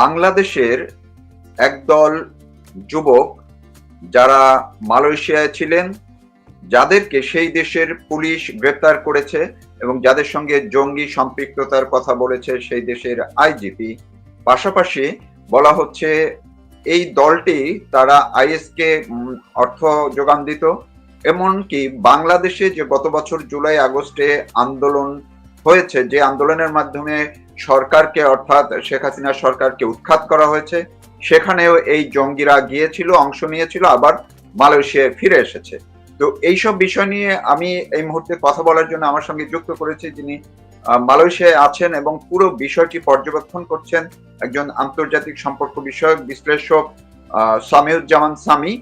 বাংলাদেশের একদল যুবক যারা মালয়েশিয়ায় ছিলেন, যাদেরকে সেই দেশের পুলিশ গ্রেপ্তার করেছে এবং যাদের সঙ্গে জঙ্গি সম্পৃক্ততার কথা বলেছে সেই দেশের আইজিপি। পাশাপাশি বলা হচ্ছে, এই দলটি তারা আইএসকে অর্থ যোগান দিত, এমনকি বাংলাদেশে যে গত বছর জুলাই আগস্টে আন্দোলন হয়েছে, যে আন্দোলনের মাধ্যমে সরকারকে, অর্থাৎ শেখ হাসিনা সরকারকে উৎখাত করা হয়েছে। সেখানেও এই জঙ্গিরা গিয়েছিল, অংশ নিয়েছিল, আবার মালয়েশিয়ায় ফিরে এসেছে। তো এইসব বিষয় নিয়ে আমি এই মুহূর্তে কথা বলার জন্য আমার সঙ্গে যুক্ত করেছি যিনি মালয়েশিয়ায় আছেন এবং পুরো বিষয়টি পর্যবেক্ষণ করছেন একজন আন্তর্জাতিক সম্পর্ক বিষয়ক বিশ্লেষক সামিউজ্জামান সামি।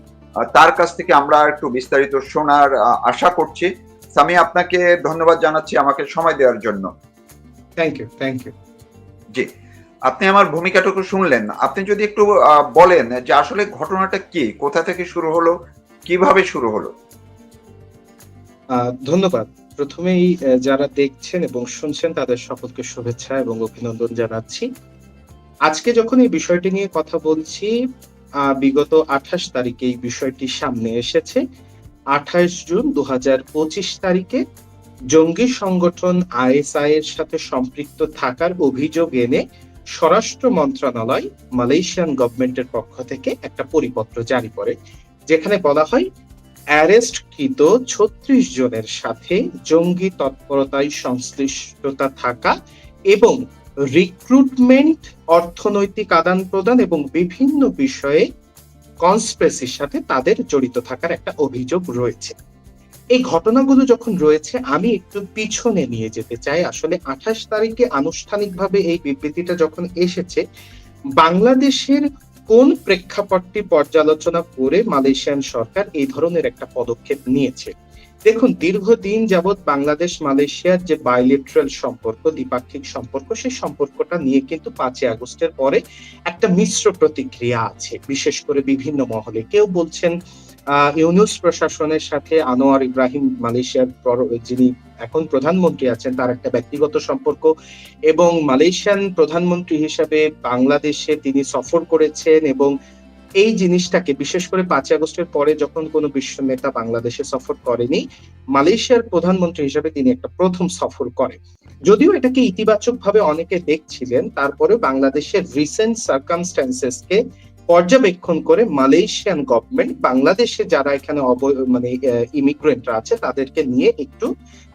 তার কাছ থেকে আমরা একটু বিস্তারিত শোনার আশা করছি। সামি, আপনাকে ধন্যবাদ জানাচ্ছি আমাকে সময় দেওয়ার জন্য। থ্যাংক ইউ থ্যাংক ইউ জি আপনি আমার ভূমিকাটুকু শুনলেন। আপনি যদি একটু বলেন যে আসলে ঘটনাটা কি কোথা থেকে শুরু হলো কীভাবে শুরু হলো? ধন্যবাদ। প্রথমেই যারা দেখছেন এবং শুনছেন তাদের সকলকে শুভেচ্ছা এবং অভিনন্দন জানাচ্ছি। আজকে যখন এই বিষয়টি নিয়ে কথা বলছি বিগত আঠাশ তারিখে এই বিষয়টি সামনে এসেছে। আঠাশ জুন দু হাজার পঁচিশ তারিখে জঙ্গি সংগঠন আইএসআই এর সাথে সম্পৃক্ত থাকার অভিযোগ এনে স্বরাষ্ট্র মন্ত্রণালয় মালয়েশিয়ান গভর্নমেন্টের পক্ষ থেকে একটা পরিপত্র জারি করে, যেখানে বলা হয়, অ্যারেস্টকৃত ছত্রিশ জনের সাথে জঙ্গি তৎপরতায় সংশ্লিষ্টতা থাকা এবং রিক্রুটমেন্ট অর্থনৈতিক আদান প্রদান এবং বিভিন্ন বিষয়ে কনস্পেসির সাথে তাদের জড়িত থাকার একটা অভিযোগ রয়েছে। এই ঘটনাগুলো যখন রয়েছে, আমি একটু পিছনে নিয়ে যেতে চাই। আসলে আঠাশ তারিখে আনুষ্ঠানিকভাবে এই বিবৃতিটা যখন এসেছে, বাংলাদেশের কোন প্রেক্ষাপটটি পর্যালোচনা করে মালয়েশিয়ান সরকার এই ধরনের একটা পদক্ষেপ নিয়েছে? দেখুন, দীর্ঘদিন যাবৎ বাংলাদেশ, মালয়েশিয়ার যে বায়োলিট্রাল সম্পর্ক, দ্বিপাক্ষিক সম্পর্ক, সেই সম্পর্কটা নিয়ে কিন্তু পাঁচই আগস্টের পরে একটা মিশ্র প্রতিক্রিয়া আছে। বিশেষ করে বিভিন্ন মহলে। কেউ বলছেন ইউনুস প্রশাসনের সাথে আনোয়ার ইব্রাহিম মালয়েশিয়ার যিনি এখন প্রধানমন্ত্রী আছেন, তার একটা ব্যক্তিগত সম্পর্ক এবং মালয়েশিয়ান প্রধানমন্ত্রী হিসাবে বাংলাদেশে তিনি সফর করেছেন এবং এই জিনিসটাকে, বিশেষ করে পাঁচই আগস্টের পরে যখন কোনো বিশ্ব নেতা বাংলাদেশে সফর করেনি, মালয়েশিয়ার প্রধানমন্ত্রী হিসেবে তিনি একটা প্রথম সফর করেন। যদিও এটাকে ইতিবাচক ভাবে অনেকে দেখছিলেন তারপরে বাংলাদেশের রিসেন্ট সার্কামস্ট্যান্সেসকে পর্যবেক্ষণ করে মালয়েশিয়ান গভর্নমেন্ট বাংলাদেশে যারা এখানে মানে ইমিগ্রেন্টরা আছে, তাদেরকে নিয়ে একটু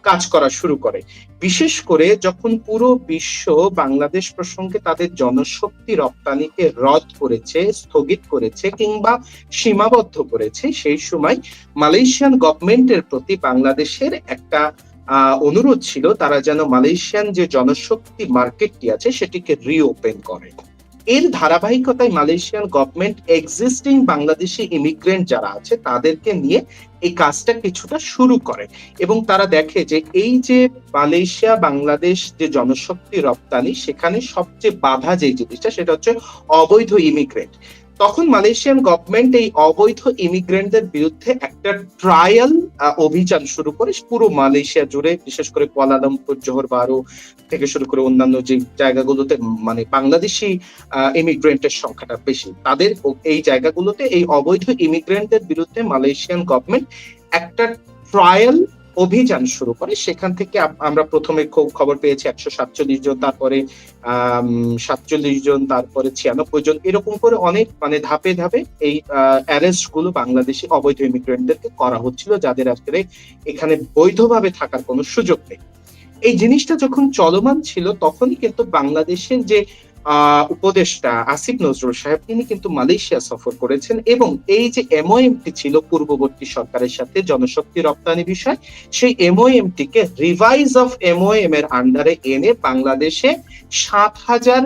কাজ করা শুরু করে। বিশেষ করে যখন পুরো বিশ্ব বাংলাদেশ প্রসঙ্গে তাদের জনশক্তি রপ্তানিকে রদ করেছে, স্থগিত করেছে কিংবা সীমাবদ্ধ করেছে, সেই সময় মালয়েশিয়ান গভর্নমেন্টের প্রতি বাংলাদেশের একটা অনুরোধ ছিল, তারা যেন মালয়েশিয়ান যে জনশক্তি মার্কেটটি আছে, সেটিকে রিওপেন করে। এর ধারাবাহিকতায় Malaysian government existing Bangladeshi immigrant যারা আছে, তাদেরকে নিয়ে এই কাজটা কিছুটা শুরু করে। এবং তারা দেখে যে এই যে মালয়েশিয়া, বাংলাদেশ যে জনশক্তি রপ্তানি, সেখানে সবচেয়ে বাধা যে জিনিসটা, সেটা হচ্ছে অবৈধ ইমিগ্রেন্ট তখন মালয়েশিয়ান গভর্নমেন্ট এই অবৈধ ইমিগ্রেন্টদের বিরুদ্ধে একটা ট্রায়াল অভিযান শুরু করে। পুরো মালয়েশিয়া জুড়ে, বিশেষ করে কোয়ালালামপুর জোহর বারো থেকে শুরু করে অন্যান্য যে জায়গাগুলোতে মানে বাংলাদেশি ইমিগ্রেন্টের সংখ্যাটা বেশি। তাদের এই জায়গাগুলোতে এই অবৈধ ইমিগ্রেন্টদের বিরুদ্ধে মালয়েশিয়ান গভর্নমেন্ট একটা ট্রায়াল অভিযান শুরু করে, সেখান থেকে আমরা প্রথমে খুব খবর পেয়েছি একশো সাতচল্লিশ জন, তারপরে সাতচল্লিশ জন, তারপরে ছিয়ানব্বই জন, এরকম করে অনেক মানে ধাপে ধাপে এই অ্যারেস্টগুলো বাংলাদেশি অবৈধ ইমিগ্রেন্টদেরকে করা হচ্ছিল, যাদের আসলে এখানে বৈধভাবে থাকার কোনো সুযোগ নেই। এই জিনিসটা যখন চলমান ছিল, তখনই কিন্তু বাংলাদেশের যে উপদেষ্টা আসিফ নজরুল সাহেব, তিনি কিন্তু মালয়েশিয়া সফর করেছেন এবং এই যে এমওএমটি ছিল পূর্ববর্তী সরকারের সাথে জনশক্তি রপ্তানি বিষয়, সেই এমওএমটিকে রিভাইজ অফ এমওএম এর আন্ডারে এনে বাংলাদেশে সাত হাজার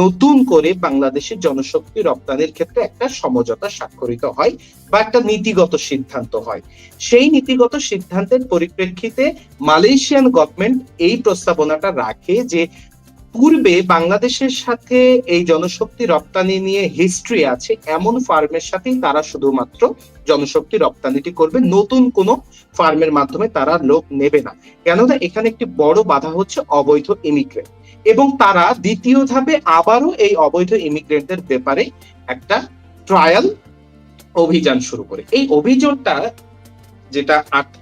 নতুন করে বাংলাদেশের জনশক্তি রপ্তানির ক্ষেত্রে একটা সমঝোতা স্বাক্ষরিত হয় বা একটা নীতিগত সিদ্ধান্ত হয়। সেই নীতিগত সিদ্ধান্তের পরিপ্রেক্ষিতে মালয়েশিয়ান গভর্নমেন্ট এই প্রস্তাবনাটা রাখে যে পূর্বে বাংলাদেশের সাথে এই জনশক্তি রপ্তানি নিয়ে হিস্ট্রি আছে, এমন ফার্মের সাথেই তারা শুধুমাত্র জনশক্তি রপ্তানিটি করবে। নতুন কোন ফার্মের মাধ্যমে তারা লোক নেবে না। কেননা এখানে একটি বড় বাধা হচ্ছে অবৈধ ইমিগ্রেন্ট এবং তারা দ্বিতীয় ধাপে আবারও এই অবৈধ ইমিগ্রেন্টদের ব্যাপারে একটা ট্রায়াল অভিযান শুরু করে। এই অভিযোগটা যেটা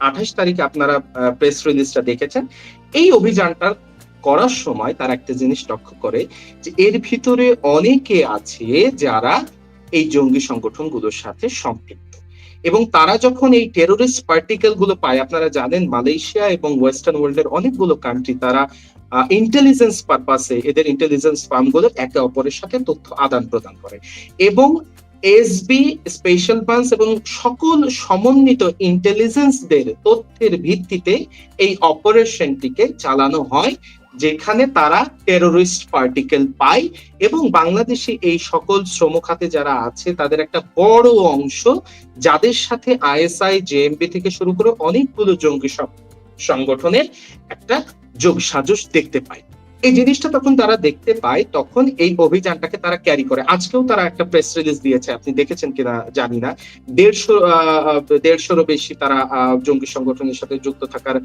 আঠাশ তারিখে আপনারা প্রেস রিলিজটা দেখেছেন, এই অভিযানটা করার সময় তারা একটা জিনিস লক্ষ্য করে যে এর ভিতরে অনেকে আছে যারা এই জঙ্গি সংগঠনগুলোর সাথে সম্পৃক্ত। এবং তারা যখন এই টেরোরিস্ট পার্টিকেলগুলো পায়, আপনারা জানেন মালয়েশিয়া এবং ওয়েস্টার্ন ওয়ার্ল্ডের অনেকগুলো কান্ট্রি তারা ইন্টেলিজেন্স পারপাসে এদের ইন্টেলিজেন্স ফার্মগুলো একে অপরের সাথে তথ্য আদান প্রদান করে। এবং এসবি স্পেশাল ব্রাঞ্চ এবং সকল সমন্বিত ইন্টেলিজেন্সদের তথ্যের ভিত্তিতে এই অপারেশনটিকে চালানো হয় যেখানে তারা টেরোরিস্ট পার্টিকেল পায় এবং বাংলাদেশে এই সকল শ্রম খাতে যারা আছে, তাদের একটা বড় অংশ যাদের সাথে আইএসআই জেএমবি থেকে শুরু করে অনেকগুলো জঙ্গি সংগঠনের একটা যোগ সাজস দেখতে পায়। এই জিনিসটা তখন তারা দেখতে পায়, তখন এই অভিযানটাকে তারা ক্যারি করে। আজকেও তারা একটা প্রেস রিলিজ দিয়েছে, আপনি দেখেছেন কিনা জানি না। দেড়শো দেড়শোরও বেশি তারা জঙ্গি সংগঠনের সাথে যুক্ত থাকার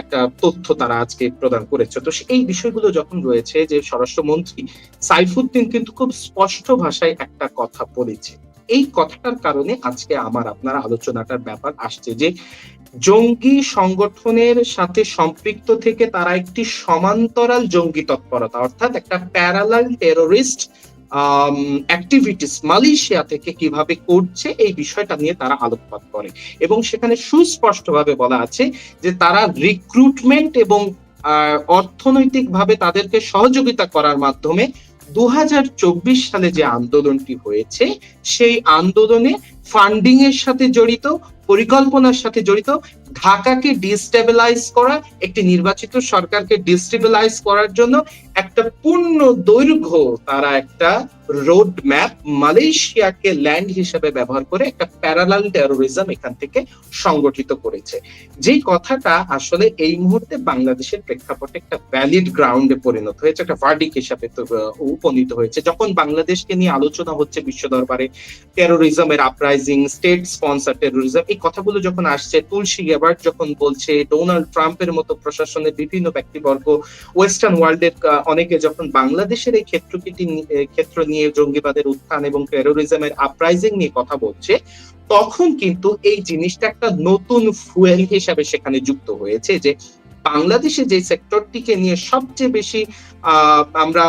একটা তথ্য তারা আজকে প্রদান করেছে। তো এই বিষয়গুলো যখন রয়েছে যে স্বরাষ্ট্রমন্ত্রী সাইফুদ্দিন কিন্তু খুব স্পষ্ট ভাষায় একটা কথা বলেছে। এই কথাটার কারণে আজকে আমার, আপনার আলোচনাটার ব্যাপার আসছে যে জঙ্গি সংগঠনের সাথে সম্পৃক্ত থেকে তারা একটি সমান্তরাল জঙ্গি তৎপরতা, অর্থাৎ একটা প্যারালাল টেরোরিস্ট অ্যাক্টিভিটিস মালয়েশিয়া থেকে কীভাবে করছে এই বিষয়টা নিয়ে তারা আলোকপাত করে। এবং সেখানে সুস্পষ্টভাবে বলা আছে যে তারা রিক্রুটমেন্ট এবং অর্থনৈতিকভাবে তাদেরকে সহযোগিতা করার মাধ্যমে দু হাজার চব্বিশ সালে যে আন্দোলনটি হয়েছে, সেই আন্দোলনে ফান্ডিং এর সাথে জড়িত, পরিকল্পনার সাথে জড়িত ঢাকাকে ডিস্টেবিলাইজ করা, একটি নির্বাচিত সরকারকে ডিস্টেবিলাইজ করার জন্য একটা পূর্ণ দৈর্ঘ্য তারা একটা রোড ম্যাপ মালয়েশিয়াকে ল্যান্ড হিসেবে ব্যবহার করে একটা প্যারালাল টেরোরিজম এখান থেকে সংগঠিত করেছে। যে কথাটা আসলে এই মুহূর্তে বাংলাদেশের প্রেক্ষাপটে একটা ভ্যালিড গ্রাউন্ডে পরিণত হয়েছে, একটা ভার্ডিক হিসাবে উপনীত হয়েছে। যখন বাংলাদেশকে নিয়ে আলোচনা হচ্ছে বিশ্ব দরবারে টেরোরিজমের আপরাইজিং স্টেট স্পন্সার টেরোরিজম এই কথাগুলো যখন আসছে, তুলসী গেবার্ট যখন বলছে, ডোনাল্ড ট্রাম্পের মতো প্রশাসনের বিভিন্ন ব্যক্তিবর্গ, ওয়েস্টার্ন ওয়ার্ল্ডের অনেকে যখন বাংলাদেশের এই ক্ষেত্রটি ক্ষেত্র নিয়ে জঙ্গিবাদের উত্থান এবং টেরোরিজমের আপরাইজিং নিয়ে কথা বলছে, তখন কিন্তু এই জিনিসটা একটা নতুন ফুয়েল হিসাবে সেখানে যুক্ত হয়েছে যে বাংলাদেশে যে সেক্টরটিকে নিয়ে সবচেয়ে বেশি আমরা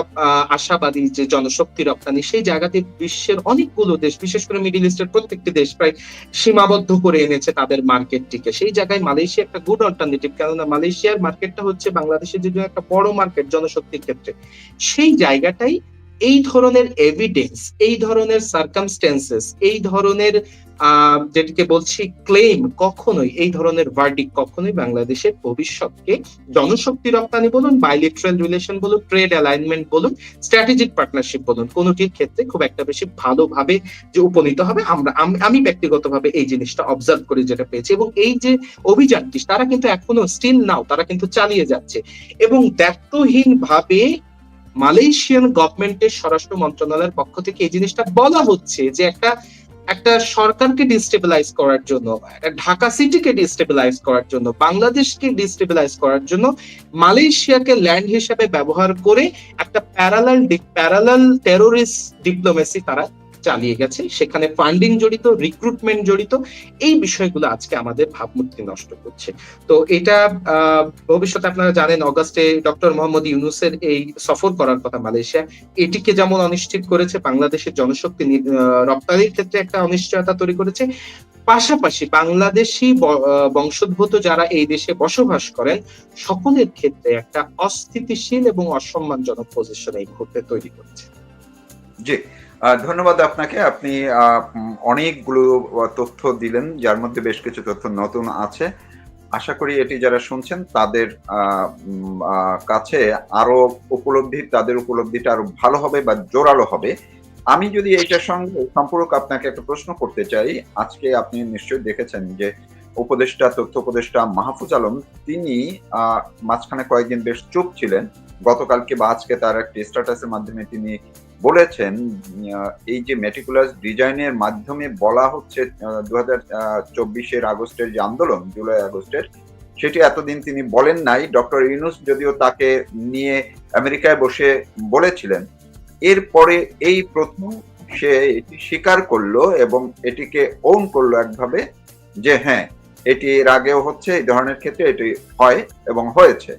আশাবাদী যে জনশক্তি রপ্তানি, সেই জায়গাতে বিশ্বের অনেকগুলো দেশ, বিশেষ করে মিডিল ইস্টের প্রত্যেকটি দেশ প্রায় সীমাবদ্ধ করে এনেছে তাদের মার্কেটটিকে। সেই জায়গায় মালয়েশিয়া একটা গুড অল্টারনেটিভ কেননা মালয়েশিয়ার মার্কেটটা হচ্ছে বাংলাদেশের যে একটা বড় মার্কেট জনশক্তির ক্ষেত্রে। সেই জায়গাটাই এই ধরনের এভিডেন্স এই ধরনের সার্কামস্টেন্সেস এই ধরনের যেটিকে বলছি ক্লেম কখনোই, এই ধরনের ভার্ডিক কখনোই বাংলাদেশের ভবিষ্যৎকে জনশক্তি রপ্তানি বলুন বাইলেট্রাল রিলেশন বলুন ট্রেড অ্যালাইনমেন্ট বলুন স্ট্র্যাটেজিক পার্টনারশিপ বলুন, কোনোটির ক্ষেত্রে খুব একটা বেশি ভালোভাবে যে উপনীত হবে, আমরা, আমি ব্যক্তিগতভাবে এই জিনিসটা অবজার্ভ করে যেটা পেয়েছি। এবং এই যে অভিযানটি, তারা কিন্তু এখনও স্টিল নাও তারা কিন্তু চালিয়ে যাচ্ছে। এবং দায়িত্বহীন ভাবে মালয়েশিয়ান গভর্নমেন্টের স্বরাষ্ট্র মন্ত্রণালয়ের পক্ষ থেকে এই জিনিসটা বলা হচ্ছে যে একটা একটা সরকারকে ডিস্টেবিলাইজ করার জন্য ঢাকা সিটিকে ডিস্টেবিলাইজ করার জন্য, বাংলাদেশকে ডিস্টেবিলাইজ করার জন্য মালয়েশিয়াকে ল্যান্ড হিসেবে ব্যবহার করে একটা প্যারালাল প্যারালাল টেরোরিস্ট ডিপ্লোমেসি তারা চালিয়ে গেছে। সেখানে ফান্ডিং জড়িত রিক্রুটমেন্ট জড়িত, এই বিষয়গুলো আজকে আমাদের ভাবমূর্তি নষ্ট করছে। তো এটা ভবিষ্যতে আপনারা জানেন, অগাস্টে ডক্টর মোহাম্মদ ইউনুসের এই সফর করার কথা মালয়েশিয়া। এটিকে যেমন অনিশ্চিত করেছে, বাংলাদেশের জনশক্তি রপ্তানির ক্ষেত্রে একটা অনিশ্চয়তা তৈরি করেছে। পাশাপাশি বাংলাদেশি বংশোদ্ভূত যারা এই দেশে বসবাস করেন, সকলের ক্ষেত্রে একটা অস্থিতিশীল এবং অসম্মানজনক পজিশন এই মুহূর্তে তৈরি করছে। জি। ধন্যবাদ আপনাকে। আপনি অনেকগুলো তথ্য দিলেন, যার মধ্যে বেশ কিছু তথ্য নতুন আছে। আশা করি এটি যারা শুনছেন, তাদের কাছে আরও উপলব্ধি, তাদের উপলব্ধিটা আরও ভালো হবে বা জোরালো হবে। আমি যদি এইটার সঙ্গে সম্পর্ক আপনাকে একটা প্রশ্ন করতে চাই, আজকে আপনি নিশ্চয়ই দেখেছেন যে উপদেষ্টা, তথ্য উপদেষ্টা মাহফুজ আলম, তিনি মাঝখানে কয়েকদিন বেশ চুপ ছিলেন। গতকালকে বা আজকে তার একটি স্ট্যাটাসের মাধ্যমে তিনি বলেছেন এই যে মেটিকুলাস ডিজাইনের মাধ্যমে বলা হচ্ছে দু হাজার চব্বিশের আগস্টের যে আন্দোলন, জুলাই আগস্টের, সেটি এতদিন তিনি বলেন নাই। ডক্টর ইউনুস যদিও তাকে নিয়ে আমেরিকায় বসে বলেছিলেন, এরপরে এই প্রথম সে এটি স্বীকার করল এবং এটিকে ওন করল একভাবে যে হ্যাঁ এটি এর আগেও হচ্ছে, এই ধরনের ক্ষেত্রে এটি হয় এবং হয়েছে।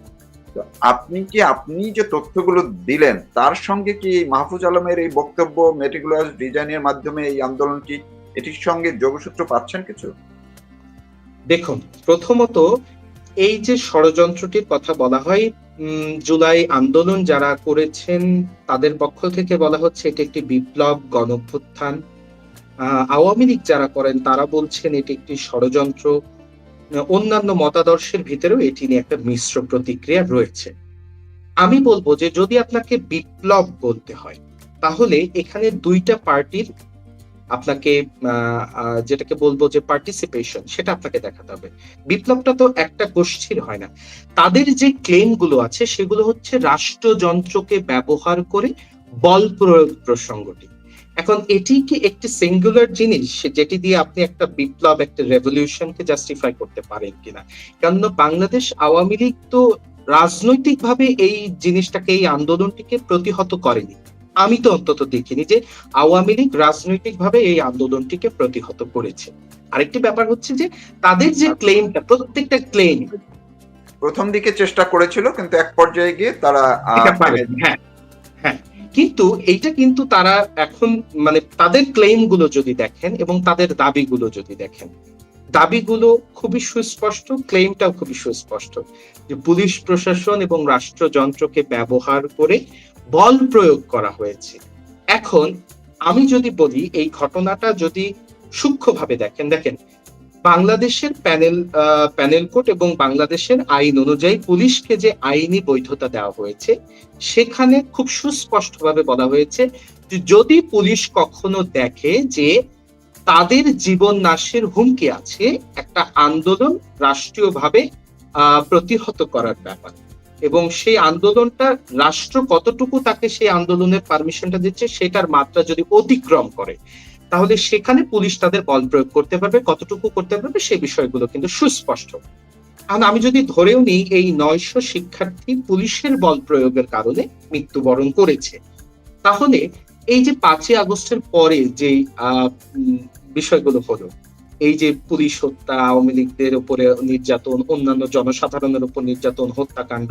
তো আপনি কি, আপনি যে তথ্যগুলো দিলেন, তার সঙ্গে কি মাহফুজ আলমের এই বক্তব্য, মেটিকুলাস ডিজাইনের মাধ্যমে এই আন্দোলনটি এটির সঙ্গে যোগসূত্র পাচ্ছেন কিছু? দেখুন, প্রথমত এই যে ষড়যন্ত্রটির কথা বলা হয় জুলাই আন্দোলন যারা করেছেন, তাদের পক্ষ থেকে বলা হচ্ছে এটি একটি বিপ্লব গণভ্যুত্থান। আওয়ামী লীগ যারা করেন, তারা বলছেন এটি একটি ষড়যন্ত্র। অন্যান্য মতাদর্শের ভিতরেও এটি নিয়ে একটা মিশ্র প্রতিক্রিয়া রয়েছে। আমি বলব যে যদি আপনাকে বিপ্লব বলতে হয়, তাহলে এখানে দুইটা পার্টির আপনাকে যেটাকে বলব যে পার্টিসিপেশন সেটা আপনাকে দেখাতে হবে। বিপ্লবটা তো একটা গোষ্ঠীর হয় না। তাদের যে ক্লেমগুলো আছে, সেগুলো হচ্ছে রাষ্ট্রযন্ত্রকে ব্যবহার করে বল প্রয়োগ প্রসঙ্গটি। এখন এটি কি একটি সিঙ্গুলার জিনিস যেটি দিয়ে আপনি একটা বিপ্লব একটা রেভলিউশনকে জাস্টিফাই করতে পারেন কিনা? কেননা বাংলাদেশ আওয়ামী লীগ তো রাজনৈতিকভাবে এই জিনিসটাকে এই আন্দোলনটিকে প্রতিহত করেনি। আমি তো অন্তত দেখিনি যে আওয়ামী লীগ রাজনৈতিকভাবে এই আন্দোলনটিকে প্রতিহত করেছে। আরেকটি ব্যাপার হচ্ছে যে তাদের যে ক্লেমটা প্রত্যেকটা ক্লেম প্রথম দিকে চেষ্টা করেছিল কিন্তু এক পর্যায়ে গিয়ে তারা হ্যাঁ হ্যাঁ। কিন্তু এইটা কিন্তু তারা এখন মানে তাদের ক্লেমগুলো যদি দেখেন এবং তাদের দাবিগুলো যদি দেখেন, দাবিগুলো খুবই সুস্পষ্ট ক্লেমটাও খুবই সুস্পষ্ট। যে পুলিশ প্রশাসন এবং রাষ্ট্রযন্ত্রকে ব্যবহার করে বল প্রয়োগ করা হয়েছে। এখন আমি যদি বলি, এই ঘটনাটা যদি সূক্ষ্মভাবে দেখেন দেখেন বাংলাদেশের প্যানেল প্যানেল কোড এবং বাংলাদেশের আইন অনুযায়ী পুলিশকে যে আইনি বৈধতা দেওয়া হয়েছে, সেখানে খুব সুস্পষ্টভাবে বলা হয়েছে যদি পুলিশ কখনো দেখে যে তাদের জীবন নাশের হুমকি আছে, একটা আন্দোলন রাষ্ট্রীয়ভাবে প্রতিহত করার ব্যাপার। এবং সেই আন্দোলনটা রাষ্ট্র কতটুকু তাকে সেই আন্দোলনের পারমিশনটা দিচ্ছে, সেটার মাত্রা যদি অতিক্রম করে তাহলে সেখানে পুলিশ তাদের বল প্রয়োগ করতে পারবে, কতটুকু করতে পারবে সেই বিষয়গুলো কিন্তু সুস্পষ্ট। আর আমি যদি ধরেও নিই, এই নয়শো শিক্ষার্থী পুলিশের বল প্রয়োগের কারণে মৃত্যুবরণ করেছে। তাহলে এই যে পাঁচই আগস্টের পরে যে বিষয়গুলো হলো, এই যে পুলিশ হত্যা, আওয়ামী লীগদের উপরে নির্যাতন, অন্যান্য জনসাধারণের উপর নির্যাতন, হত্যাকাণ্ড,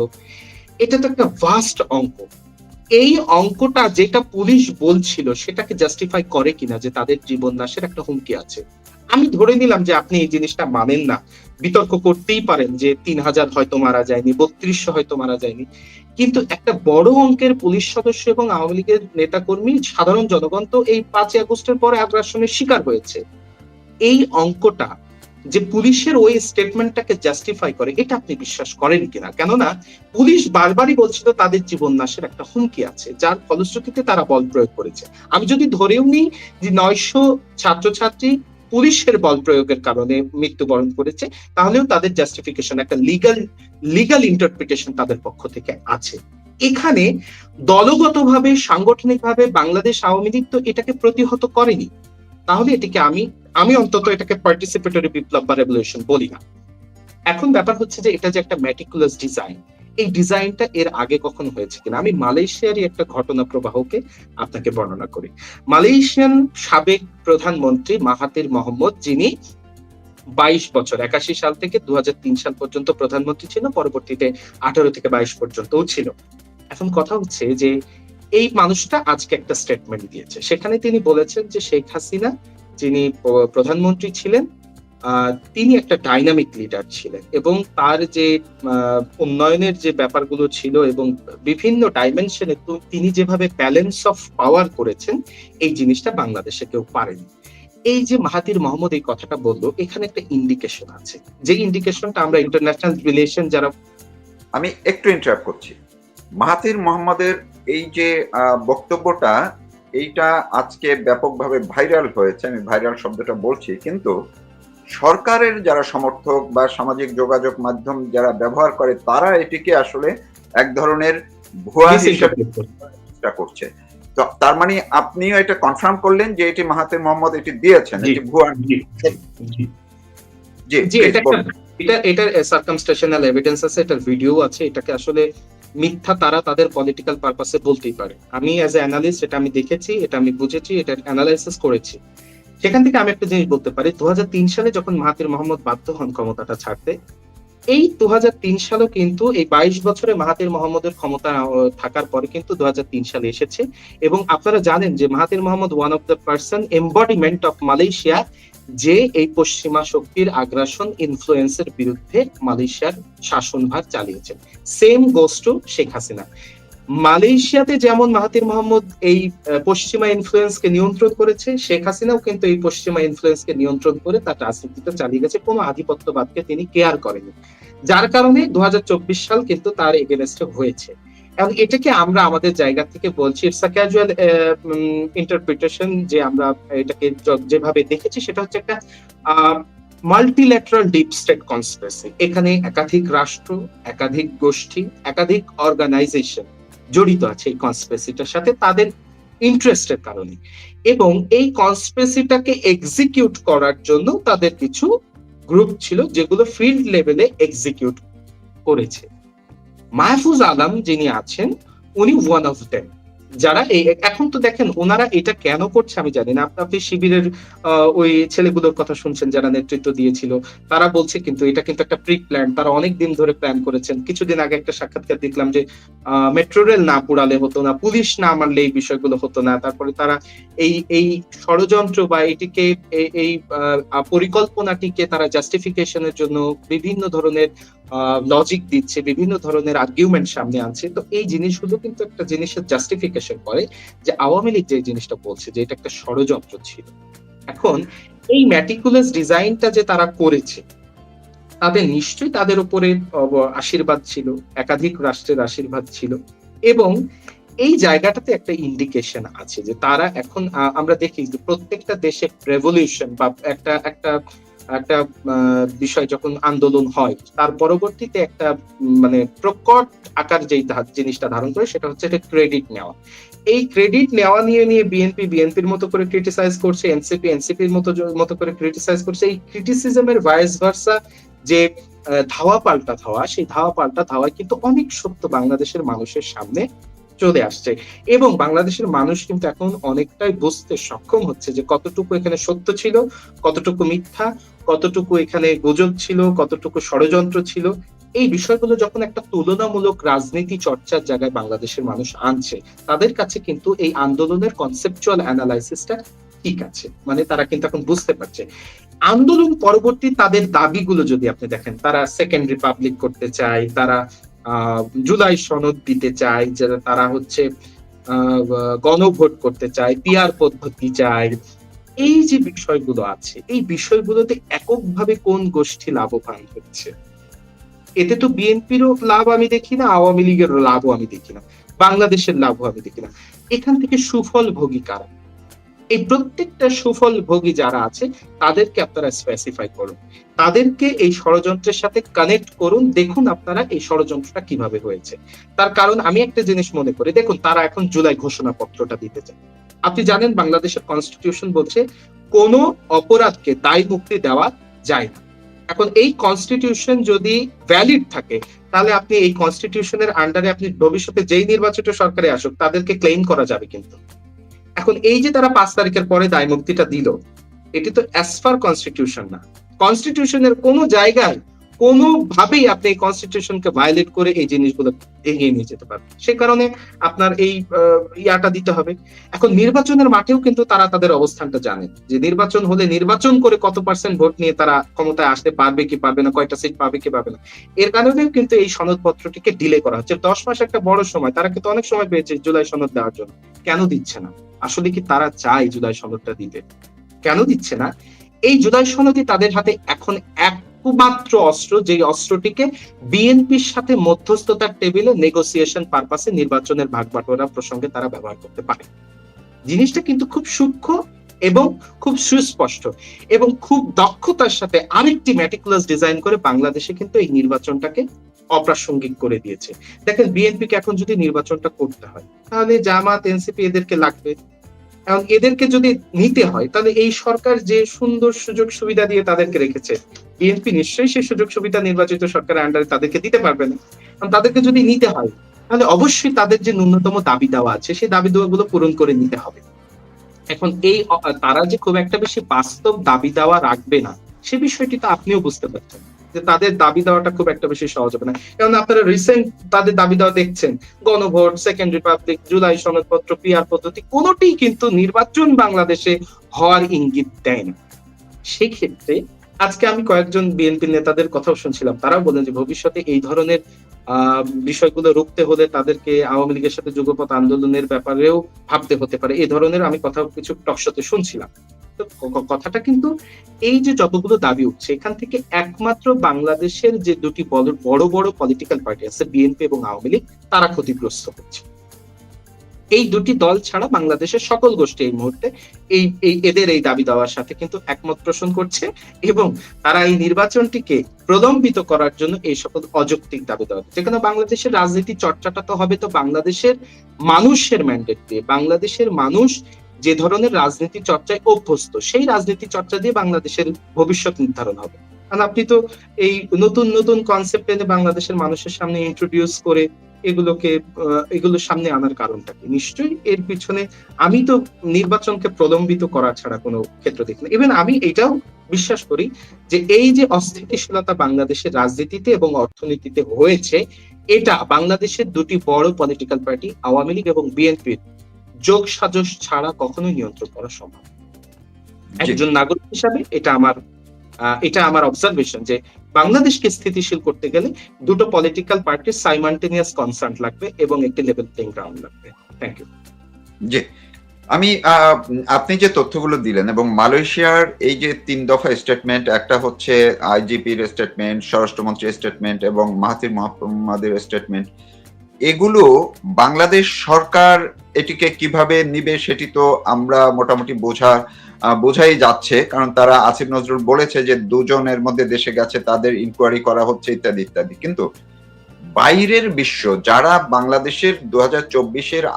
এটা তো একটা ভাস্ট অঙ্ক। এই অঙ্কটা যেটা পুলিশ বলছিল, সেটাকে জাস্টিফাই করে কিনা যে তাদের জীবন নাশের একটা হুমকি আছে। আমি ধরে নিলাম যে আপনি এই জিনিসটা মানেন না। বিতর্ক করতেই পারেন যে তিন হাজার হয়তো মারা যায়নি বত্রিশশো হয়তো মারা যায়নি। কিন্তু একটা বড় অঙ্কের পুলিশ সদস্য এবং আওয়ামী লীগের নেতাকর্মী সাধারণ জনগণ তো এই পাঁচই আগস্টের পরে আগ্রাসনের শিকার হয়েছে। এই অঙ্কটা যে পুলিশের ওই স্টেটমেন্টটাকে জাস্টিফাই করে, এটা আপনি বিশ্বাস করেন কিনা? কেননা, পুলিশ বারবারই বলছিল তাদের জীবন নাশের একটা হুমকি আছে, যার ফলশ্রুতিতে তারা বল প্রয়োগ করেছে। আমি যদি ধরেও নিই যে নয়শো ছাত্রছাত্রী পুলিশের বল প্রয়োগের কারণে মৃত্যুবরণ করেছে, তাহলেও তাদের জাস্টিফিকেশন একটা লিগাল লিগাল ইন্টারপ্রিটেশন তাদের পক্ষ থেকে আছে। এখানে দলগতভাবে, সাংগঠনিকভাবে বাংলাদেশ আওয়ামী লীগ তো এটাকে প্রতিহত করেনি। তাহলে এটিকে আমি আমি অন্তত এটাকে পার্টিসিপেটরি বিপ্লব বা রেভলিউশন বলি না। এখন ব্যাপার হচ্ছে যে এটা যে একটা ম্যাটিকুলাস ডিজাইন এই ডিজাইনটা এর আগে কখনো হয়েছে কিনা? আমি মালয়েশিয়ারই একটা ঘটনা প্রবাহকে আপনাকে বর্ণনা করি। মালয়েশিয়ান সাবেক প্রধানমন্ত্রী মাহাতির মোহাম্মদ, যিনি বাইশ বছর, একাশি সাল থেকে দু হাজার তিন সাল পর্যন্ত প্রধানমন্ত্রী ছিল পরবর্তীতে আঠারো থেকে বাইশ পর্যন্তও ছিল। এখন কথা হচ্ছে যে এই মানুষটা আজকে একটা স্টেটমেন্ট দিয়েছে। সেখানে তিনি বলেছেন যে শেখ হাসিনা যিনি প্রধানমন্ত্রী ছিলেন তিনি একটা ডাইনামিক লিডার ছিলেন এবং তার যে উন্নয়নের যে ব্যাপারগুলো ছিল এবং বিভিন্ন ডাইমেনশনে তিনি যেভাবে ব্যালেন্স অফ পাওয়ার করেছেন, এই জিনিসটা বাংলাদেশে কেউ পারেনি। এই যে মাহাতির মোহাম্মদ এই কথাটা বলল, এখানে একটা ইন্ডিকেশন আছে। যে ইন্ডিকেশনটা আমরা ইন্টারন্যাশনাল রিলেশন যারা আমি একটু ইন্টারাপ্ট করছি। মাহাতির মোহাম্মদের এই যে বক্তব্যটা এইটা আজকে ব্যাপকভাবে ভাইরাল হয়েছে আমি ভাইরাল শব্দটা বলছি কিন্তু সরকারের যারা সমর্থক বা সামাজিক যোগাযোগ মাধ্যম যারা ব্যবহার করে তারা এটিকে আসলে এক ধরনের ভুয়া হিসেবে করছে। চেষ্টা করছে তো তার মানে আপনিও এটা কনফার্ম করলেন যে এটি মাহাতির মোহাম্মদ এটি দিয়েছেন এটি ভুয়া জি, please এটা এটা সার্কামস্টেশনাল এভিডেন্স আছে এটার ভিডিও আছে এটাকে আসলে মিথ্যা তারা তাদের পলিটিক্যাল পারপাসে বলতেই পারে। আমি অ্যাজ এ অ্যানালিস্ট এটা আমি দেখেছি, এটা আমি বুঝেছি, এটা অ্যানালাইসিস করেছি। সেখান থেকে আমি একটা জিনিস বলতে পারি, দুহাজার তিন সালে যখন মাহাতির মোহাম্মদ বাধ্য হন ক্ষমতাটা ছাড়তে, এই দু সালও কিন্তু এই বাইশ বছরে মাহাতির মোহাম্মদের ক্ষমতা থাকার পরে কিন্তু দু হাজার তিন সালে এসেছে। এবং আপনারা জানেন যে Mahathir Mohamad one of the person embodiment of Malaysia যে এই পশ্চিমা শক্তির আগ্রাসন ইনফ্লুয়েন্সের বিরুদ্ধে মালয়েশিয়ার শাসনভার চালিয়েছেন। Same goes to Sheikh Hasina মালয়েশিয়াতে যেমন মাহাতির মোহাম্মদ এই পশ্চিমা ইনফ্লুয়েন্সকে নিয়ন্ত্রণ করেছে শেখ হাসিনাও কিন্তু এই পশ্চিমা ইনফ্লুয়েন্সকে নিয়ন্ত্রণ করে তার রাজনীতিটা চালিয়ে গেছে, কোনো আধিপত্যবাদকে তিনি কেয়ার করেনি। যার কারণে দু হাজার চব্বিশ সাল কিন্তু তার এগেনস্টে হয়েছে। এবং এটাকে আমরা আমাদের জায়গা থেকে বলছি ইটস আ ক্যাজুয়াল ইন্টারপ্রিটেশন যে আমরা এটাকে যেভাবে দেখেছি, সেটা হচ্ছে একটা মাল্টিল্যাটারাল ডিপ স্টেট কনস্পিরেসি এখানে একাধিক রাষ্ট্র, একাধিক গোষ্ঠী, একাধিক অর্গানাইজেশন জড়িত আছে এই কনস্পিরেসিটার সাথে তাদের ইন্টারেস্টের কারণে। এবং এই কনস্পিরেসিটাকে এক্সিকিউট করার জন্য তাদের কিছু গ্রুপ ছিল যেগুলো ফিল্ড লেভেলে এক্সিকিউট করেছে। মাহফুজ আলম যিনি আছেন, উনি ওয়ান অফ দেম যারা এই, এখন তো দেখেন, ওনারা এটা কেন করছে আমি জানি না। আপনি শিবিরের ওই ছেলেগুলোর কথা শুনছেন যারা নেতৃত্ব দিয়েছিল। তারা বলছে কিন্তু এটা কিন্তু একটা প্রি প্ল্যান তারা অনেক দিন ধরে প্ল্যান করেছেন। কিছুদিন আগে একটা সাক্ষাৎকার দেখলাম যে মেট্রো রেল না পুরালে হতো না, পুলিশ না মারলে এই বিষয়গুলো হতো না। তারপরে তারা এই এই ষড়যন্ত্র বা এটিকে এই- পরিকল্পনাটিকে তারা জাস্টিফিকেশনের জন্য বিভিন্ন ধরনের লজিক দিচ্ছে, বিভিন্ন ধরনের আর্গুমেন্ট সামনে আনছে। তো এই জিনিসগুলো কিন্তু একটা জিনিসের জাস্টিফিকেশন করে যে আওয়ামী লীগ যে জিনিসটা বলছে যে এটা একটা ষড়যন্ত্র ছিল। এখন এই ম্যাটিকুলাস ডিজাইনটা যে তারা করেছে, তাদের নিশ্চয়ই তাদের উপরে আশীর্বাদ ছিল, একাধিক রাষ্ট্রের আশীর্বাদ ছিল। এবং এই জায়গাটাতে একটা ইন্ডিকেশন আছে যে তারা এখন আমরা দেখি যে প্রত্যেকটা দেশে রেভলিউশন বা একটা একটা একটা বিষয় যখন আন্দোলন হয়, তার পরবর্তীতে একটা মানে প্রকট আকার যেই জিনিসটা ধারণ করে সেটা হচ্ছে একটা ক্রেডিট নেওয়া। এই ক্রেডিট নেওয়া নিয়ে নিয়ে বিএনপি বিএনপির মতো করে ক্রিটিসাইজ করছে এনসিপি এনসিপির মতো মতো করে ক্রিটিসাইজ করছে, এই ক্রিটিসিজমের ভাইস ভার্সা যে ধাওয়া পাল্টা ধাওয়া, সেই ধাওয়া পাল্টা ধাওয়া কিন্তু অনেক সত্য বাংলাদেশের মানুষের সামনে চলে আসছে। এবং বাংলাদেশের মানুষ কিন্তু এখন অনেকটাই বুঝতে সক্ষম হচ্ছে যে কতটুকু এখানে সত্য ছিল, কতটুকু মিথ্যা, কতটুকু এখানে গুজব ছিল, কতটুকু ষড়যন্ত্র ছিল। এই বিষয়গুলো যখন একটা তুলনামূলক রাজনীতি চর্চার জায়গায় বাংলাদেশের মানুষ আনছে, তাদের কাছে কিন্তু এই আন্দোলনের কনসেপচুয়াল অ্যানালাইসিসটা ঠিক আছে। মানে তারা কিন্তু এখন বুঝতে পারছে। আন্দোলন পরবর্তী তাদের দাবিগুলো যদি আপনি দেখেন, তারা সেকেন্ড রিপাবলিক করতে চায়, তারা জুলাই সনদ দিতে চায় যারা তারা হচ্ছে গণভোট করতে চায় পিয়ার পদ্ধতি চায়। এই যে বিষয়গুলো আছে, এই বিষয়গুলোতে এককভাবে কোন গোষ্ঠী লাভবান হচ্ছে? এতে তো বিএনপিরও লাভ আমি দেখি না, আওয়ামী লীগের লাভও আমি দেখি না, বাংলাদেশের লাভও আমি দেখি না। এখান থেকে সুফল ভোগী কারা? এই প্রত্যেকটা সুফল ভোগী যারা আছে, তাদেরকে আপনারা স্পেসিফাই করুন। তাদেরকে এই ষড়যন্ত্রের সাথে কানেক্ট করুন, দেখুন আপনারা এই ষড়যন্ত্রটা কীভাবে হয়েছে। তার কারণ আমি একটা জিনিস মনে করি, দেখুন তারা এখন জুলাই ঘোষণাপত্রটা দিতে চায়। আপনি জানেন বাংলাদেশের কনস্টিটিউশন বলছে, কোন অপরাধকে দায় মুক্তি দেওয়া যায় না। এখন এই কনস্টিটিউশন যদি ভ্যালিড থাকে, তাহলে আপনি এই কনস্টিটিউশনের আন্ডারে আপনি ভবিষ্যতে যেই নির্বাচিত সরকারে আসুক, তাদেরকে ক্লেম করা যাবে কিন্তু। এখন এই যে তারা পাঁচ তারিখের পরে দায় মুক্তিটা দিল, এটি তো অ্যাজ পার কনস্টিটিউশন না। কনস্টিটিউশনের কোনো জায়গায় কোনোভাবেই আপনি এই কনস্টিটিউশনকে ভায়োলেট করে এই জিনিসগুলো এগিয়ে নিয়ে যেতে পারবেন। সে কারণে আপনার এই ইয়াটা দিতে হবে। এখন নির্বাচনের মাঠেও কিন্তু তারা তাদের অবস্থানটা জানে যে নির্বাচন হলে নির্বাচন করে কত পার্সেন্ট ভোট নিয়ে তারা ক্ষমতায় আসতে পারবে কি পারবে না, কয়টা সিট পাবে কি পাবে না। এর কারণেও কিন্তু এই সনদপত্রটিকে ডিলে করা হচ্ছে। দশ মাস একটা বড় সময়, তারা কিন্তু অনেক সময় পেয়েছে জুলাই সনদ দেওয়ার জন্য। কেন দিচ্ছে না? আসলে কি তারা চায় জুলাই সনদটা দিতে? কেন দিচ্ছে না? এই জুলাই সনদই তাদের হাতে এখন একমাত্র অস্ত্র যে অস্ত্রটিকে বিএনপির সাথে মধ্যস্থতার টেবিলে নেগোসিয়েশন পারপাসে নির্বাচনের ভাগ বাটোয়ারা প্রসঙ্গে তারা ব্যবহার করতে পারে। জিনিসটা কিন্তু খুব সূক্ষ্ম এবং খুব সুস্পষ্ট এবং খুব দক্ষতার সাথে আরেকটি ম্যাটিকুলাস ডিজাইন করে বাংলাদেশে কিন্তু এই নির্বাচনটাকে অপ্রাসঙ্গিক করে দিয়েছে। দেখেন বিএনপি কে এখন যদি নির্বাচনটা করতে হয়, তাহলে জামাত এনসিপি এদেরকে লাগবে। এবং এদেরকে যদি নিতে হয়, তাহলে এই সরকার যে সুন্দর সুযোগ সুবিধা দিয়ে তাদেরকে রেখেছে বিএনপি নিশ্চয়ই সেই সুযোগ সুবিধা নির্বাচিত সরকারের আন্ডারে তাদেরকে দিতে পারবে না। কারণ তাদেরকে যদি নিতে হয়, তাহলে অবশ্যই তাদের যে ন্যূনতম দাবি দেওয়া আছে, সেই দাবি দেওয়াগুলো পূরণ করে নিতে হবে। এখন এই, তারা যে খুব একটা বেশি বাস্তব দাবি দেওয়া রাখবে না, সে বিষয়টি তো আপনিও বুঝতে পারছেন। যে তাদের দাবি দেওয়াটা খুব একটা বেশি সহজ হবে না। কারণ আপনারা রিসেন্ট তাদের দাবি দেওয়া দেখছেন, গণভোট সেকেন্ড রিপাবলিক জুলাই সনদপত্র পিআর পদ্ধতি কোনোটি কিন্তু নির্বাচন বাংলাদেশে হওয়ার ইঙ্গিত দেয় না। সেই ক্ষেত্রে আজকে আমি কয়েকজন বিএনপি নেতাদের কথাও শুনছিলাম। তারাও বলেন যে ভবিষ্যতে এই ধরনের বিষয়গুলো রুখতে হলে তাদেরকে আওয়ামী লীগের সাথে যুগপথ আন্দোলনের ব্যাপারেও ভাবতে হতে পারে। এই ধরনের আমি কথা কিছু টকশতে শুনছিলাম। কথাটা কিন্তু এই যে যতগুলো দাবি উঠছে, এখান থেকে একমাত্র বাংলাদেশের যে দুটি বড় বড় পলিটিক্যাল পার্টি আছে বিএনপি এবং আওয়ামী লীগ, তারা ক্ষতিগ্রস্ত হচ্ছে। এই দুটি দল ছাড়া বাংলাদেশের সকল গোষ্ঠী এই মুহূর্তে এই এদের এই দাবি দেওয়ার সাথে কিন্তু একমত পোষণ করছে এবং তারা এই নির্বাচনটিকে প্রলম্বিত করার জন্য এই সকল অযৌক্তিক দাবি দেওয়া যেখানে বাংলাদেশের রাজনীতি চর্চাটা তো হবে তো বাংলাদেশের মানুষের ম্যান্ডেট দিয়ে। বাংলাদেশের মানুষ যে ধরনের রাজনীতি চর্চায় অভ্যস্ত, সেই রাজনীতি চর্চা দিয়ে বাংলাদেশের ভবিষ্যৎ নির্ধারণ হবে। কারণ আপনি তো এই নতুন নতুন কনসেপ্ট এনে বাংলাদেশের মানুষের সামনে ইন্ট্রোডিউস করে এগুলোকে এগুলোর সামনে আনার কারণটা কি? নিশ্চয়ই এর পিছনে আমি তো নির্বাচনকে প্রলম্বিত করা ছাড়া কোনো ক্ষেত্র দেখি না। ইভেন আমি এটাও বিশ্বাস করি যে এই যে অস্থিতিশীলতা বাংলাদেশের রাজনীতিতে এবং অর্থনীতিতে হয়েছে, এটা বাংলাদেশের দুটি বড় পলিটিক্যাল পার্টি আওয়ামী লীগ এবং বিএনপির যোগ সাজস ছাড়া কখনোই নিয়ন্ত্রণ করা সম্ভব। একজন নাগরিক হিসাবে এটা আমার এটা আমার অবজারভেশন যে বাংলাদেশকে স্থিতিশীল করতে গেলে দুটো পলিটিক্যাল পার্টির সাইমান্টেনিয়াস কনসার্ন লাগবে এবং একটি লেভেল প্লেইং গ্রাউন্ড লাগবে। থ্যাংক ইউ জি। আমি আপনি যে তথ্যগুলো দিলেন এবং মালয়েশিয়ার এই যে তিন দফা স্টেটমেন্ট একটা হচ্ছে আইজিপির স্টেটমেন্ট স্বরাষ্ট্রমন্ত্রীর স্টেটমেন্ট এবং মাহাতির মোহাম্মদের স্টেটমেন্ট এগুলো বাংলাদেশ সরকার এটিকে কীভাবে নিবে সেটি তো আমরা মোটামুটি বোঝা বোঝাই যাচ্ছে। কারণ তারা আসিফ নজরুল বলেছে যে দুজনের মধ্যে দেশে গেছে, তাদের ইনকোয়ারি করা হচ্ছে ইত্যাদি ইত্যাদি। কিন্তু বাইরের বিশ্ব যারা বাংলাদেশের দু হাজার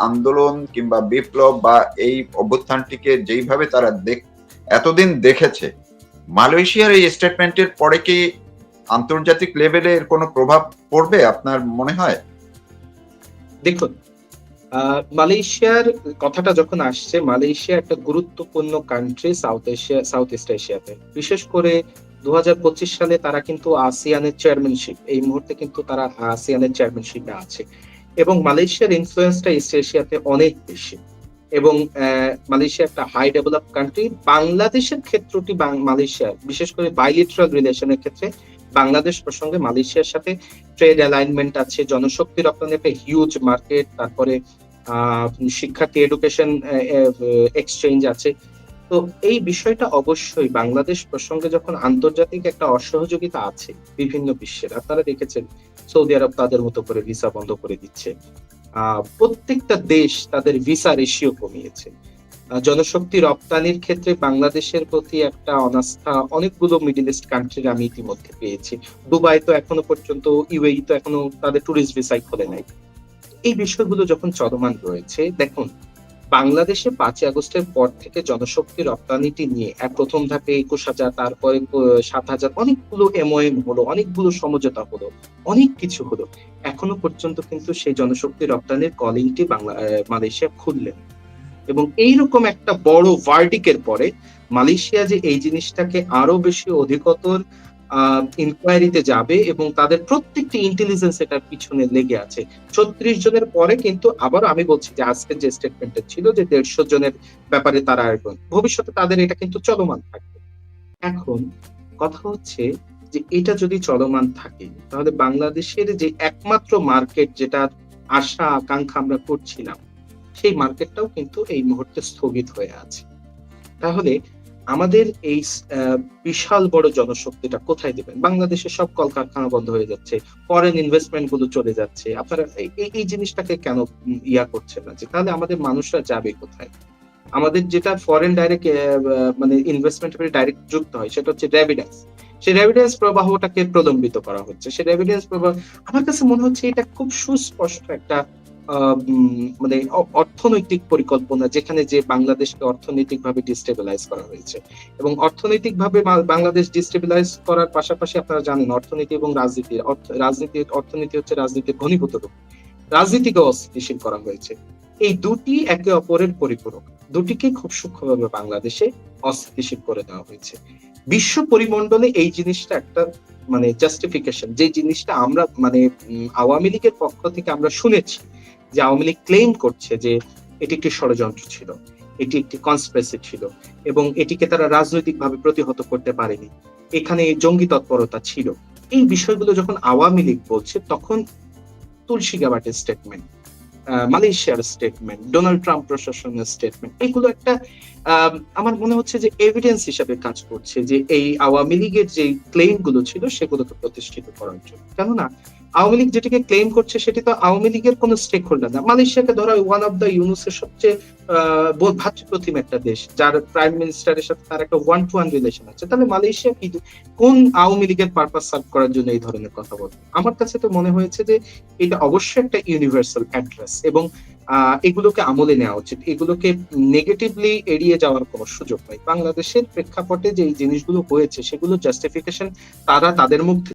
আন্দোলন কিংবা বিপ্লব বা এই অভ্যুত্থানটিকে যেইভাবে তারা দেখ, এতদিন দেখেছে, মালয়েশিয়ার এই স্টেটমেন্টের পরে কি আন্তর্জাতিক লেভেলে এর কোনো প্রভাব পড়বে আপনার মনে হয়? দেখুন মালয়েশিয়ার কথাটা যখন আসছে, মালয়েশিয়া একটা গুরুত্বপূর্ণ country south Asia south east এশিয়াতে বিশেষ করে দু সালে তারা কিন্তু আসিয়ানের চেয়ারম্যানশিপ এই মুহূর্তে কিন্তু তারা আসিয়ানের চেয়ারম্যানশিপে আছে। এবং মালয়েশিয়ার ইনফ্লুয়েন্সটা ইস্ট এশিয়াতে অনেক বেশি। এবং মালয়েশিয়া একটা হাই ডেভেলপ কান্ট্রি বাংলাদেশের ক্ষেত্রটি মালয়েশিয়ার, বিশেষ করে বাইলিটারাল রিলেশনের ক্ষেত্রে বাংলাদেশ প্রসঙ্গে মালয়েশিয়ার সাথে ট্রেড অ্যালাইনমেন্ট আছে, জনশক্তি রপ্তানি একটা হিউজ মার্কেট তারপরে শিক্ষার্থী এডুকেশন এক্সচেঞ্জ আছে। তো এই বিষয়টা অবশ্যই বাংলাদেশ প্রসঙ্গে যখন আন্তর্জাতিক একটা অসহযোগিতা আছে বিভিন্ন বিশ্বের, আপনারা দেখেছেন সৌদি আরব তাদের মতো করে ভিসা বন্ধ করে দিচ্ছে। প্রত্যেকটা দেশ তাদের ভিসা রেশিও কমিয়েছে। জনশক্তি রপ্তানির ক্ষেত্রে বাংলাদেশের প্রতি একটা অনাস্থা, অনেকগুলো মিডল ইস্ট কান্ট্রির আমি ইতিমধ্যে পেয়েছি। দুবাই তো এখনও পর্যন্ত ইউএই তো এখনও তাদের ট্যুরিস্ট ভিসাই খোলে নাই। এই বিষয়গুলো যখন চলমান রয়েছে, দেখুন, বাংলাদেশে পাঁচই আগস্টের পর থেকে জনশক্তি রপ্তানিটি নিয়ে এক প্রথম ধাপে একুশ হাজার, তারপরে সাত হাজার, অনেকগুলো এমওএম হলো, অনেকগুলো সমঝোতা হলো, অনেক কিছু হলো। এখনও পর্যন্ত কিন্তু সেই জনশক্তি রপ্তানির কলিংটি বাংলা মালয়েশিয়া খুললেন। এবং এইরকম একটা বড় ভার্ডিকের পরে মালয়েশিয়া যে এই জিনিসটাকে আরও বেশি অধিকতর ইনকোয়ারিতে যাবে এবং তাদের প্রত্যেকটি ইন্টেলিজেন্স এটার পিছনে লেগে আছে। ছত্রিশ জনের পরে কিন্তু আবার আমি বলছি যে আজকের যে স্টেটমেন্টটা ছিল যে দেড়শো জনের ব্যাপারে তারা আয়োজন ভবিষ্যতে তাদের এটা কিন্তু চলমান থাকবে। এখন কথা হচ্ছে যে এটা যদি চলমান থাকে, তাহলে বাংলাদেশের যে একমাত্র মার্কেট যেটা আশা আকাঙ্ক্ষা আমরা করছিলাম সেই মার্কেটটাও কিন্তু এই মুহূর্তে স্থগিত হয়ে আছে। তাহলে আমাদের এই বিশাল বড় জনশক্তিটা কোথায় দেবেন? বাংলাদেশের সব কলকারখানা বন্ধ হয়ে যাচ্ছে ফরেন ইনভেস্টমেন্টগুলো চলে যাচ্ছে। আপনারা এই- এই- জিনিসটাকে কেন ইয়া করছেন না? যে তাহলে আমাদের মানুষরা যাবে কোথায়? আমাদের যেটা ফরেন ডাইরেক্ট মানে ইনভেস্টমেন্ট ডাইরেক্ট যুক্ত হয়, সেটা হচ্ছে রেভিডেন্স সেই রেভিডেন্স প্রবাহটাকে প্রলম্বিত করা হচ্ছে। সেই রেভিডেন্স প্রবাহ আমার কাছে মনে হচ্ছে এটা খুব সুস্পষ্ট একটা মানে অর্থনৈতিক পরিকল্পনা যেখানে যে বাংলাদেশকে অর্থনৈতিকভাবে ডিস্টেবিলাইজ করা হয়েছে। এবং অর্থনৈতিকভাবে বাংলাদেশ ডিস্টেবিলাইজ করার পাশাপাশি আপনারা জানেন অর্থনীতি এবং রাজনীতি রাজনীতি, অর্থনীতি হচ্ছে রাজনীতির ঘনীভূত রূপ। রাজনীতিকে অস্থিতিশীল করা হয়েছে। এই দুটি একে অপরের পরিপূরক। দুটিকে খুব সূক্ষ্মভাবে বাংলাদেশে অস্থিতিশীল করে দেওয়া হয়েছে। বিশ্ব পরিমণ্ডলে এই জিনিসটা একটা মানে জাস্টিফিকেশন যে জিনিসটা আমরা মানে আওয়ামী লীগের পক্ষ থেকে আমরা শুনেছি যে আওয়ামী লীগ ক্লেম করছে যে এটি একটি ষড়যন্ত্র ছিল, এটি একটি কনসপ্রেসি ছিল এবং এটিকে তারা রাজনৈতিকভাবে প্রতিহত করতে পারেনি। এখানে জঙ্গি তৎপরতা ছিল। এই বিষয়গুলো যখন আওয়ামী লীগ বলছে, তখন তুলসী গাবাটের স্টেটমেন্ট মালয়েশিয়ার স্টেটমেন্ট ডোনাল্ড ট্রাম্প প্রশাসনের স্টেটমেন্ট এগুলো একটা আমার মনে হচ্ছে যে এভিডেন্স হিসাবে কাজ করছে যে এই আওয়ামী লীগের যে ক্লেমগুলো ছিল, সেগুলোকে প্রতিষ্ঠিত করার জন্য। কেননা, আওয়ামী লীগ যেটিকে ক্লেম করছে, সেটি তো আওয়ামী লীগের কোনো স্টেক হোল্ডার না। মালয়েশিয়াকে ধরা ওয়ান অফ দ্য ইউনুসের সবচেয়ে ভ্রাতৃপ্রতিম একটা দেশ, যার প্রাইম মিনিস্টারের সাথে তার একটা ওয়ান টু ওয়ান রিলেশন আছে। তাহলে মালয়েশিয়া কি, কোন আওয়ামী লীগের পারপাস সার্ভ করার জন্য এই ধরনের কথা বলে? আমার কাছে তো মনে হয়েছে যে এটা অবশ্যই একটা ইউনিভার্সাল অ্যাড্রেস এবং এগুলোকে আমলে নেওয়া উচিত। এগুলোকে নেগেটিভলি এড়িয়ে যাওয়ার কোনো সুযোগ নাই। বাংলাদেশের প্রেক্ষাপটে যে জিনিসগুলো হয়েছে, সেগুলো জাস্টিফিকেশন তারা তাদের মুখ